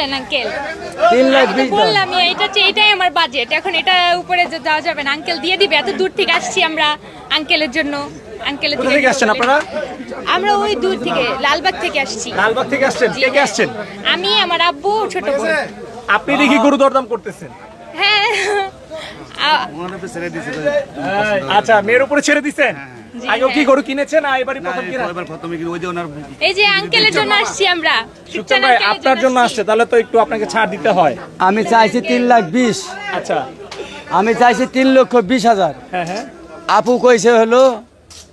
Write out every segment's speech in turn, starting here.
বলেন আঙ্কেল তিন লাখ বিশ বললাম এটা এটাই আমার বাজেট এখন এটা উপরে যে যাওয়া যাবে না আঙ্কেল দিয়ে দিবে। এত দূর থেকে আসছি আমরা আঙ্কেলের জন্য। আঙ্কেলের থেকে আসছেন আপনারা? আমরা ওই দূর থেকে লালবাগ থেকে আসছি। লালবাগ থেকে আসছেন? কে কে আসছেন? আমি আমার আব্বু ছোট বোন। আপনি দেখি গরু দরদাম করতেছেন। হ্যাঁ। আচ্ছা মেয়ের উপরে ছেড়ে দিছেন? জি, আগেও কি হ্যাঁ। গরু কিনেছেন না এবারই প্রথম কিনা এই যে আঙ্কেলের জন্য আসছি আমরা। ভাই আপনার জন্য আসছে। তাহলে তো একটু আপনাকে ছাড় দিতে হয়। আমি চাইছি তিন লাখ বিশ। আচ্ছা। আমি চাইছি তিন লক্ষ বিশ হাজার। হ্যাঁ হ্যাঁ। আপু কইছে হলো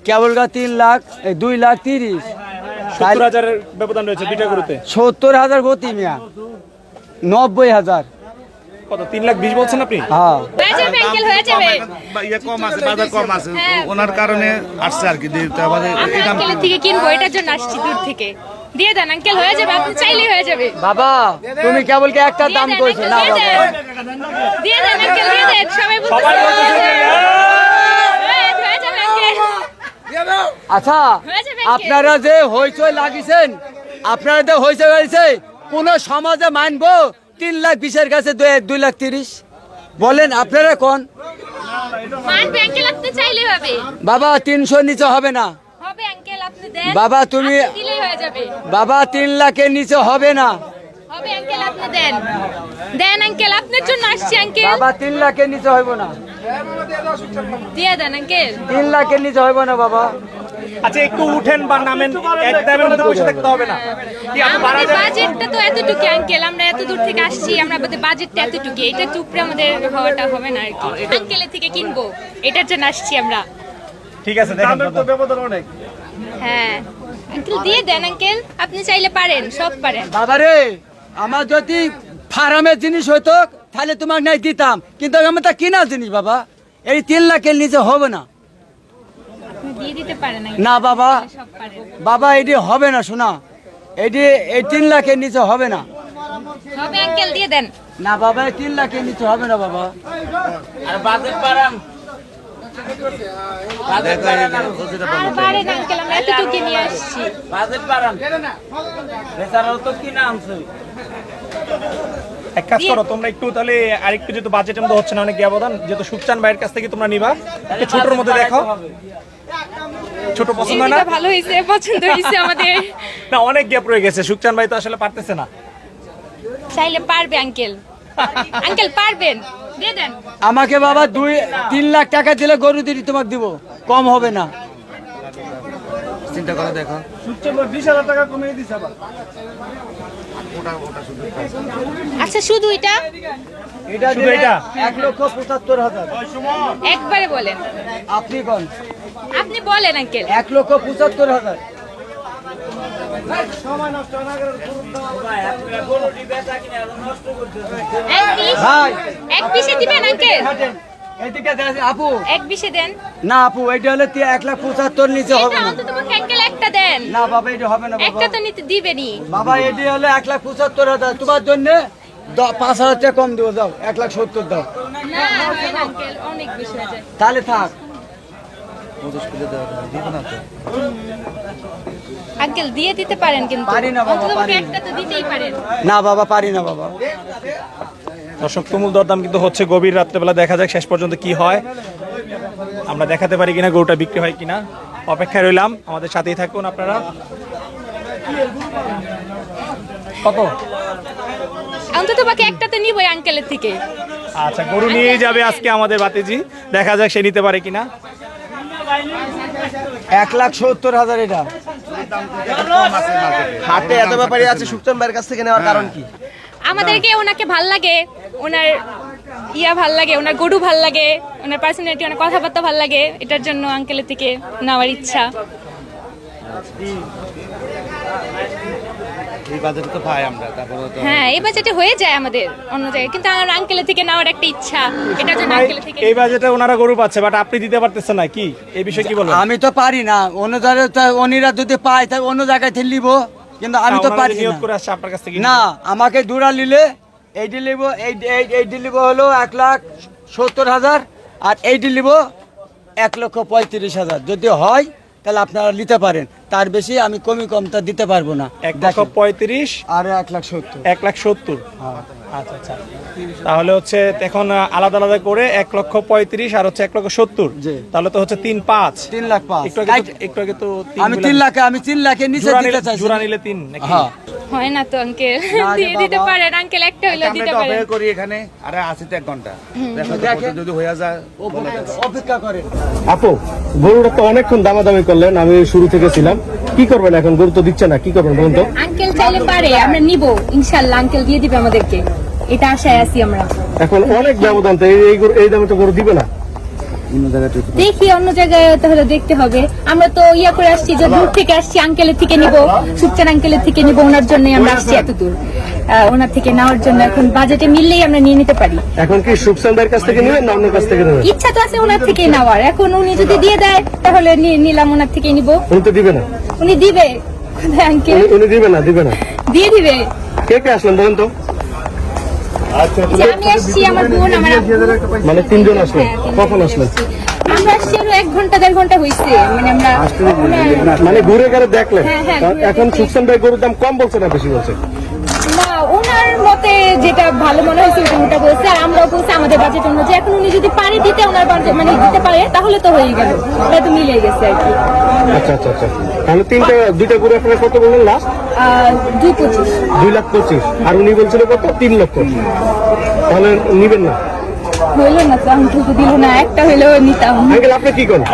কেবলগা তিন লাখ এই দুই লাখ তিরিশ। সত্তর হাজারের ব্যবধান রয়েছে দুইটা গরুতে। সত্তর হাজার গতি মিয়া। নব্বই হাজার। কত তিন লাখ বিশ বলছেন আপনি? হ্যাঁ। হয়ে হয়ে ইয়ে কম আছে বাজার কম আছে হ্যাঁ। ওনার কারণে আসছে আর কি দিতে আমাদের এই দাম আঙ্কেলের থেকে কিনবো এটার জন্য আসছি দূর থেকে। দিয়ে দেন আঙ্কেল হয়ে যাবে আপনি চাইলেই হয়ে যাবে। বাবা তুমি কেবল কি একটা দাম কইছো? না দিয়ে বাবা। দেন। দিয়ে দেন আঙ্কেল দিয়ে দেন সবাই হয়ে হয়ে আচ্ছা। আপনারা যে হইচই লাগিয়েছেন আপনারা যে হইচই লাগিয়েছে কোন সমাজে মানবো তিন লাখ বিশের কাছে দুই- লাখ তিরিশ। বলেন আপনারা কোন? হবে। বাবা তিনশো নিচে হবে না। হবে বাবা, তুমি- বাবা তিন লাখের নিচে হবে না। হবে বাবা তিন লাখের নিচে হইব না। দিয়ে দেন তিন লাখের নিচে হইব না বাবা। আচ্ছা একটু উঠেন বা নামেন এক দামের মধ্যে বসে থাকতে হবে না। কি আপনি বাড়া বাজেটটা তো এতটুকু আঙ্কেল আমরা এত দূর থেকে আসছি আমরা আমাদের বাজেটটা এতটুকু এটা চুপড়ে আমাদের হওয়াটা হবে না আর কি। আঙ্কেলের থেকে কিনবো এটার জন্য আসছি আমরা। ঠিক আছে দেখেন তো ব্যবধান অনেক। হ্যাঁ। আঙ্কেল দিয়ে দেন আঙ্কেল আপনি চাইলে পারেন সব পারেন। বাবা রে আমার যদি ফার্মের জিনিস হইতো তাহলে তোমাকে নাই দিতাম। কিন্তু আমার তা কিনা জিনিস বাবা। এই তিন লাখের নিচে হবে না আপনি দিয়ে দিতে পারেন uncle, না। বাবা। বাবা এটি হবে না শোনা। এটি এই তিন লাখের নিচে হবে না। হবে আঙ্কেল দিয়ে দেন। না বাবা এই তিন লাখের নিচে হবে না বাবা। আর আসছি। এক কাজ করো তোমরা একটু তাহলে আরেকটু যেহেতু বাজেটের মধ্যে হচ্ছে না অনেক ব্যবধান যেহেতু সুখচান ভাইয়ের কাছ থেকে তোমরা নিবা। একটু ছোটর মধ্যে দেখো। ছোট পছন্দ না? ভালো হয়েছে পছন্দ হয়েছে আমাদের। না অনেক গ্যাপ রয়ে গেছে। সুখচান ভাই তো আসলে পারতেছে না। চাইলে পারবে আঙ্কেল আঙ্কেল পারবেন। দিয়ে দেন। আমাকে বাবা দুই তিন লাখ টাকা দিলে গরু দিদি তোমাকে দিব। কম হবে না। চিন্তা করে দেখো। আচ্ছা শুধু এটা? এটা শুধু এটা? এক লক্ষ পঁচাত্তর হাজার। একবারে বলেন। আপনি কোন আপনি বলেন আঙ্কেল। এক লক্ষ পঁচাত্তর হাজার। এক পিস ভাই এক পিসে দিবেন আঙ্কেল? হাঁটেন। এদিকে দেখেন, আপু। এক পিসে দেন। না আপু এটা হলে এক লাখ পঁচাত্তর নিচে হবে না অন্তত পক্ষে আঙ্কেল একটা দেন। না বাবা এটা হবে না বাবা। একটা তো নিতে দিবেনই। বাবা এটি হলে এক লাখ পঁচাত্তর হাজার। তোমার জন্য পাঁচ হাজার টাকা কম দেবো যাও। এক লাখ সত্তর দাও। না না আঙ্কেল অনেক বেশি যায়। তাহলে থাক। আঙ্কেল দিয়ে দিতে পারেন কিন্তু। পারি না বাবা, অন্তত পক্ষে পারি না। একটা তো দিতেই পারেন। না বাবা পারি না বাবা। দর্শক তুমুল দরদাম কিন্তু হচ্ছে গভীর রাত্রেবেলা। দেখা যাক শেষ পর্যন্ত কি হয়। আমরা দেখাতে পারি কিনা গরুটা বিক্রি হয় কিনা। অপেক্ষায় রইলাম। আমাদের সাথেই থাকুন আপনারা। কত? অন্তত পক্ষে একটা তো নিবই আঙ্কেলের থেকে। আচ্ছা গরু নিয়ে যাবে আজকে আমাদের বাতিজি। দেখা যাক সে নিতে পারে কিনা। এক লাখ সত্তর হাজার এটা। হাটে এত ব্যাপারই আছে সুক্তন ভাইয়ের কাছ থেকে নেওয়ার কারণ কি? আমাদেরকে ওনাকে ভালো লাগে ওনার ইয়া ভালো লাগে ওনার গরু ভালো লাগে ওনার পার্সোনালিটি ওনার কথাবার্তা ভালো লাগে এটার জন্য আঙ্কেলের থেকে নেওয়ার ইচ্ছা। এই বাজারে তো পাই আমরা তারপরে তো হ্যাঁ এই বাজেটে হয়ে যায় আমাদের অন্য জায়গায় কিন্তু আমার আঙ্কেলের থেকে নেওয়ার একটা ইচ্ছা এটার জন্য আঙ্কেলের থেকে এই বাজেটে ওনারা গরু পাচ্ছে বাট আপনি দিতে পারতেছেন না কি? এই বিষয়ে কি বলবেন আমি তো পারি না অন্য জায়গায় অন্যরা যদি পায় তাই অন্য জায়গায় থেকে নিব। কিন্তু আমি তো পারি না। আমাকে দুরা নিলে এই ডিলিব এই এই- ডিলিব হলো এক লাখ সত্তর হাজার আর এই ডিলিব এক লক্ষ পঁয়ত্রিশ হাজার। যদি হয় তাহলে আপনারা নিতে পারেন। তার বেশি আমি কমি কমটা দিতে পারব না। এক লক্ষ পঁয়ত্রিশ আর এক লাখ সত্তর। এক লাখ সত্তর। হ্যাঁ। আচ্ছা আচ্ছা। তাহলে হচ্ছে এখন আলাদা আলাদা করে এক লক্ষ পঁয়ত্রিশ আর হচ্ছে এক লক্ষ সত্তর। তাহলে তো হচ্ছে তিন পাঁচ। তিন লাখ পাঁচ। একটু আগে তো- একটু আগে তো আমি তিন লাখে আমি তিন লাখের নিচে জোড়া দিতে নিলে- জোড়া নিলে তিন নাকি? হ্যাঁ। হয় না তো আঙ্কেল দিয়ে দিতে পারেন। আঙ্কেল একটা হইল দিতে পারেন। অপেক্ষা করি এখানে। আরে আছে তো এক ঘণ্টা। দেখেন। যদি হয়ে যায় অপেক্ষা করেন। আপু গরুটা তো অনেকক্ষণ দামাদামি করলেন আমি শুরু থেকে ছিলাম। কি করবেন এখন? গরু তো দিচ্ছে না? কি করবেন বলুন তো? আঙ্কেল চাইলে পারে আমরা নিব। ইনশাল্লাহ আঙ্কেল দিয়ে দিবে আমাদেরকে। এটা আশায় আছি আমরা। এখন অনেক ব্যবধান তো এই- এই দামে তো গরু দিবে না। দেখি অন্য জায়গায় তাহলে দেখতে হবে। আমরা তো ইয়া করে আসছি যে দূর থেকে আসছি আঙ্কেলের থেকে নিব। সুপচান আঙ্কেলের থেকে নিব ওনার জন্য আমরা আসছি এত দূর ওনার থেকে নেওয়ার জন্য এখন বাজেটে মিললেই আমরা নিয়ে নিতে পারি। এখন কি ভাইয়ের কাছ থেকে নেবেন না অন্য কাছ থেকে নেবেন? ইচ্ছা তো আছে ওনার থেকে নেওয়ার। এখন উনি যদি দিয়ে দেয় তাহলে নিলাম ওনার থেকে নিব। উনি তো দিবে না। উনি দিবে। উনি- উনি দিবে না দিবে না। দিয়ে দিবে। কে কে আসলেন বলুন তো? আব্বু। মানে তিনজন আসলেন। হ্যাঁ, কখন আসলেন? আসছি। আমরা আসছি আরও এক ঘণ্টা দেড় ঘণ্টা হয়েছে মানে আমরা মানে ঘুরে গেলে দেখলেন? হ্যাঁ, হ্যাঁ, এখন দেখি। সুখসান ভাই গরুর দাম কম বলছে না বেশি বলছে? না ওনার মতে যেটা ভালো মনে হয়েছে ওটা ওটা বলছে। আর আমরাও বলছি আমাদের বাজেট অনুযায়ী। এখন উনি যদি পারে দিতে ওনার বাজেট মানে দিতে পারে তাহলে তো হয়ে গেল। তাহলে তো মিলে গেছে আর কি। আচ্ছা আচ্ছা আচ্ছা। তাহলে তিনটা দুইটা গরু আপনারা কত বললেন লাস্ট দুই পঁচিশ। দুই লাখ পঁচিশ। আর উনি বলছিল কত? তিন লক্ষ। তাহলে নিবেন না। হইল না তো আমি দিল না। একটা হইলেও নিতাম। আঙ্কেল আপনি কি করেন?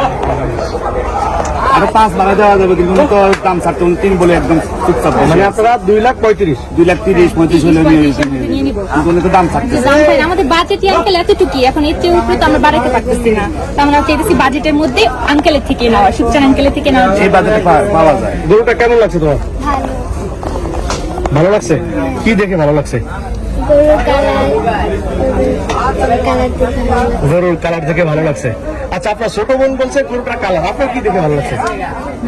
আরে পাঁচ বাড়া দেওয়া যাবে কিন্তু তো দাম ছাড়তে তিন বলে একদম চুপচাপ মানে আপনারা দুই লাখ পঁয়ত্রিশ। দুই লাখ তিরিশ পঁয়ত্রিশ হলে তো দাম ছাড়তে যে দাম চাই, আমাদের বাজেটই আঙ্কেল এতটুকুই এখন এর চেয়ে উপরে তো আমরা বাড়াতে পারতেছি না। তো আমরা চাইতেছি বাজেটের মধ্যে আঙ্কেলের থেকে নেওয়া সুপচান আঙ্কেলের থেকে নেওয়া। এই পা- পাওয়া যায়। গরুটা কেমন লাগছে তোমার? ভালো। লাগছে? কি দেখে ভালো লাগছে? গরুর কালার দেখে ভালো লাগছে। আচ্ছা আপনার ছোট বোন বলছে গরুটা কালার আপনার কি দেখে ভালো লাগছে?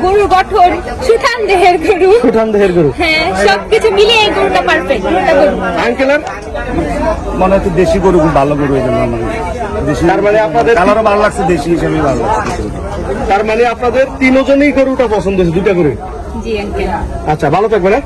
গরুর গঠন সুঠান দেহের গরু। সুঠান দেহের গরু। হ্যাঁ সবকিছু মিলিয়ে এই গরুটা পারফেক্ট গরুটা গরু। আঙ্কেলের মনে হচ্ছে দেশি গরু খুব ভালো গরু এই জন্য আমার। তার মানে আপনাদের- কালারও ভালো লাগছে দেশি হিসেবে ভালো লাগছে। তার মানে আপনাদের তিনজনই গরুটা পছন্দ হয়েছে দুটা গরু জি আঙ্কেল আচ্ছা ভালো থাকবে হ্যাঁ?